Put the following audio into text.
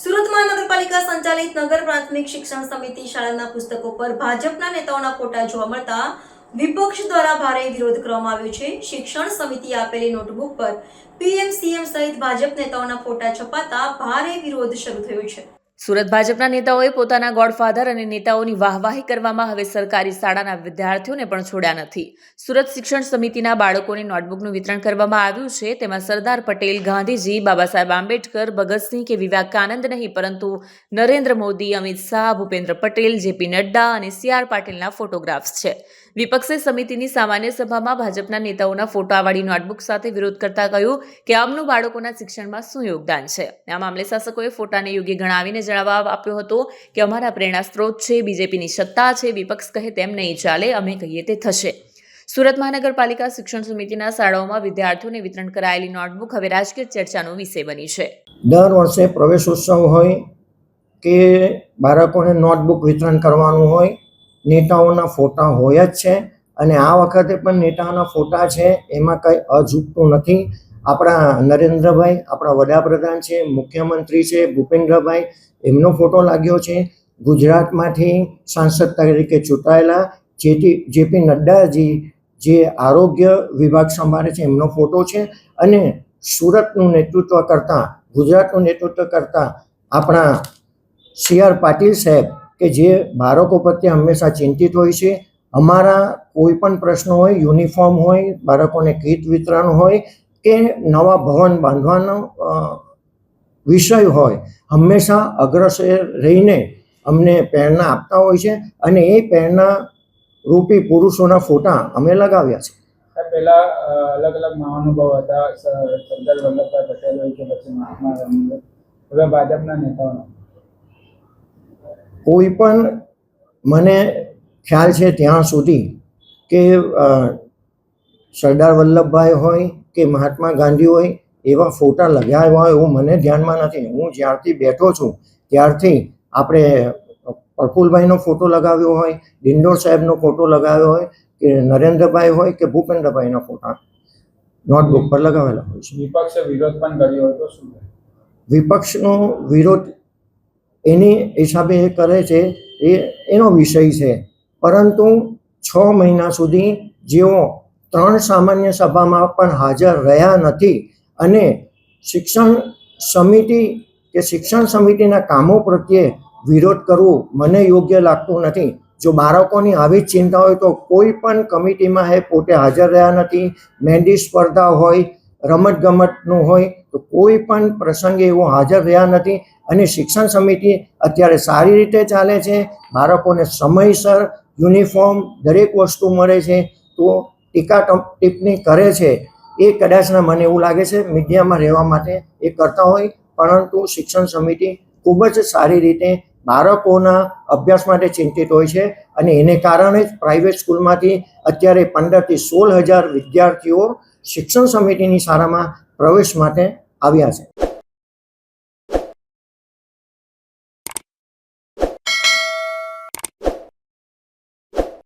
સુરત મહાનગરપાલિકા સંચાલિત નગર પ્રાથમિક શિક્ષણ સમિતિ શાળાના પુસ્તકો પર ભાજપના નેતાઓના ફોટા જોવા મળતા વિપક્ષ દ્વારા ભારે વિરોધ કરવામાં આવ્યો છે. શિક્ષણ સમિતિ આપેલી નોટબુક પર પીએમ, સીએમ સહિત ભાજપ નેતાઓના ફોટા છપાતા ભારે વિરોધ શરૂ થયો છે. સુરત ભાજપના નેતાઓએ પોતાના ગોડફાધર અને નેતાઓની વાહવાહી કરવામાં હવે સરકારી શાળાના વિદ્યાર્થીઓને પણ છોડ્યા નથી. સુરત શિક્ષણ સમિતિના બાળકોને નોટબુકનું વિતરણ કરવામાં આવ્યું છે. તેમાં સરદાર પટેલ, ગાંધીજી બાબા સાહેબ આંબેડકર, ભગતસિંહ કે વિવેકાનંદ નહીં, પરંતુ નરેન્દ્ર મોદી, અમિત શાહ, ભૂપેન્દ્ર પટેલ, જેપી નડ્ડા અને સી આર પાટીલના ફોટોગ્રાફ્સ છે. વિપક્ષે સમિતિની સામાન્ય સભામાં ભાજપના નેતાઓના ફોટાવાળી નોટબુક સાથે વિરોધ કરતા કહ્યું કે આમનું બાળકોના શિક્ષણમાં શું યોગદાન છે. આ મામલે શાસકોએ ફોટાને યોગ્ય ગણાવીને જવાબ આપ્યો હતો કે અમારા પ્રેરણા સ્ત્રોત છે, બીજેપીની સત્તા છે, વિપક્ષ કહે તેમ નહીં ચાલે, અમે કહીએ તે થશે. સુરત મહાનગરપાલિકા શિક્ષણ સમિતિના શાળાઓમાં વિદ્યાર્થીઓને વિતરણ કરાયેલી નોટબુક હવે રાજકીય ચર્ચાનો વિષય બની છે. દર વર્ષે પ્રવેશ ઉત્સવ હોય કે બાળકોને નોટબુક વિતરણ કરવાનું હોય, નેતાઓના ફોટા હોય જ છે અને આ વખતે પણ નેતાઓના ફોટા છે, એમાં કંઈ અજૂકતું નથી. આપણા નરેન્દ્રભાઈ, આપણા વડાપ્રધાન છે, મુખ્યમંત્રી છે, ભૂપેન્દ્રભાઈ, એમનો ફોટો લાગ્યો છે. ગુજરાતમાંથી સાંસદ તરીકે ચૂંટાયેલા જેથી જેપી નડ્ડાજી જે આરોગ્ય વિભાગ સંભાળે છે, એમનો ફોટો છે. અને સુરતનું નેતૃત્વ કરતા, ગુજરાતનું નેતૃત્વ કરતા આપણા સી આર પાટીલ સાહેબ કે જે બાળકો પ્રત્યે હંમેશા ચિંતિત હોય છે. અમારા કોઈ પણ પ્રશ્નો હોય, યુનિફોર્મ હોય, બાળકોને કીટ વિતરણ હોય કે નવા ભવન બાંધવાનો વિષય હોય હંમેશા અગ્રસર રહીને અમને પ્રેરણા આપતા હોય છે અને એ પ્રેરણા રૂપી પુરુષોના ફોટા અમે લગાવ્યા છે. પહેલા અલગ અલગ મહાનુભાવ હતા સરદાર વલ્લભભાઈ પટેલ હોય કે પછી મહાત્મા ગાંધી હવે ભાજપના નેતાઓ. કોઈ પણ મને ખ્યાલ છે ત્યાં સુધી કે સરદાર વલ્લભભાઈ હોય કે મહાત્મા ગાંધી હોય એવા ફોટા લગાવ્યા હોય એવું મને ધ્યાનમાં નથી. હું જ્યારથી બેઠો છું ત્યારથી આપણે પ્રફુલભાઈનો ફોટો લગાવ્યો હોય ડિંડોર સાહેબનો ફોટો લગાવ્યો હોય કે નરેન્દ્રભાઈ હોય કે ભૂપેન્દ્રભાઈના ફોટા નોટબુક પર લગાવેલા હોય છે. વિપક્ષે વિરોધ પણ કર્યો હતો શું વિપક્ષનો વિરોધ એની હિસાબે એ કરે છે એ એનો વિષય છે. પરંતુ છ મહિના સુધી જેઓ ત્રણ સામાન્ય સભામાં પણ હાજર રહ્યા નથી અને શિક્ષણ સમિતિ કે શિક્ષણ સમિતિના કામો પ્રત્યે વિરોધ કરવો મને યોગ્ય લાગતું નથી. જો બાળકોની આવી જ ચિંતા હોય તો કોઈ પણ કમિટીમાં એ પોતે હાજર રહ્યા નથી. મહેંદી સ્પર્ધા હોય, રમતગમતનું હોય, તો કોઈ પણ પ્રસંગે એવો હાજર રહ્યા નથી અને શિક્ષણ સમિતિ અત્યારે સારી રીતે ચાલે છે. બાળકોને સમયસર યુનિફોર્મ દરેક વસ્તુ મળે છે. તો ટીકા ટિપ્પણી કરે છે, એ કદાચના મને એવું લાગે છે, મીડિયામાં રહેવા માટે એ કરતા હોય, પરંતુ શિક્ષણ સમિતિ ખૂબ જ સારી રીતે બાળકોના અભ્યાસ માટે ચિંતિત હોય છે અને એને કારણે જ પ્રાઇવેટ સ્કૂલમાંથી અત્યારે પંદરથી સોળ હજાર વિદ્યાર્થીઓ શિક્ષણ સમિતિની શાળામાં પ્રવેશ માટે આવ્યા છે.